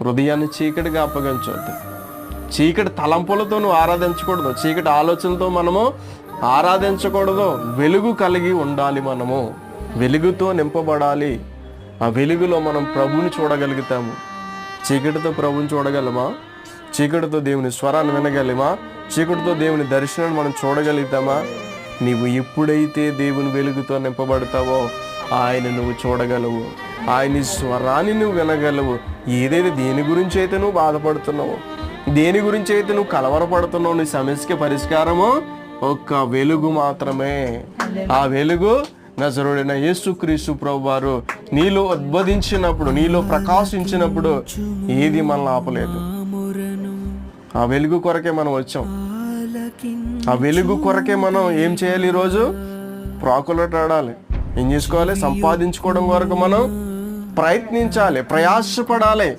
హృదయాన్ని చీకటిగా అప్పగించవద్దు చీకటి తలంపులతో నువ్వు ఆరాధించకూడదు. చీకటి ఆలోచనతో మనము ఆరాధించకూడదు. వెలుగు కలిగి ఉండాలి మనము. వెలుగుతో నింపబడాలి. ఆ వెలుగులో మనం ప్రభువుని చూడగలుగుతాము. చీకటితో ప్రభుని చూడగలమా? చీకటితో దేవుని స్వరాన్ని వినగలమా? చీకటితో దేవుని దర్శనాన్ని మనం చూడగలుగుతామా? నీవు ఎప్పుడైతే దేవుని వెలుగుతో నింపబడతావో ఆయన నువ్వు చూడగలవు. ఆయన స్వరాన్ని నువ్వు వినగలవు. ఏదైతే దేని గురించి అయితే నువ్వు బాధపడుతున్నావు దేని గురించి అయితే నువ్వు కలవరపడుతున్నావు నీ సమస్యకి పరిష్కారము ఒక్క వెలుగు మాత్రమే. ఆ వెలుగు నజరుడైన యేసుక్రీస్తు ప్రభు వారు నీలో ఉద్బోధించినప్పుడు నీలో ప్రకాశించినప్పుడు ఏది మనల్ని ఆపలేదు. ఆ వెలుగు కొరకే మనం వచ్చాం. ఆ వెలుగు కొరకే మనం ఏం చేయాలి ఈరోజు? ప్రాకులటాడాలి ఏం చేసుకోవాలి? సంపాదించుకోవడం వరకు మనం ప్రయత్నించాలి ప్రయాసపడాలి.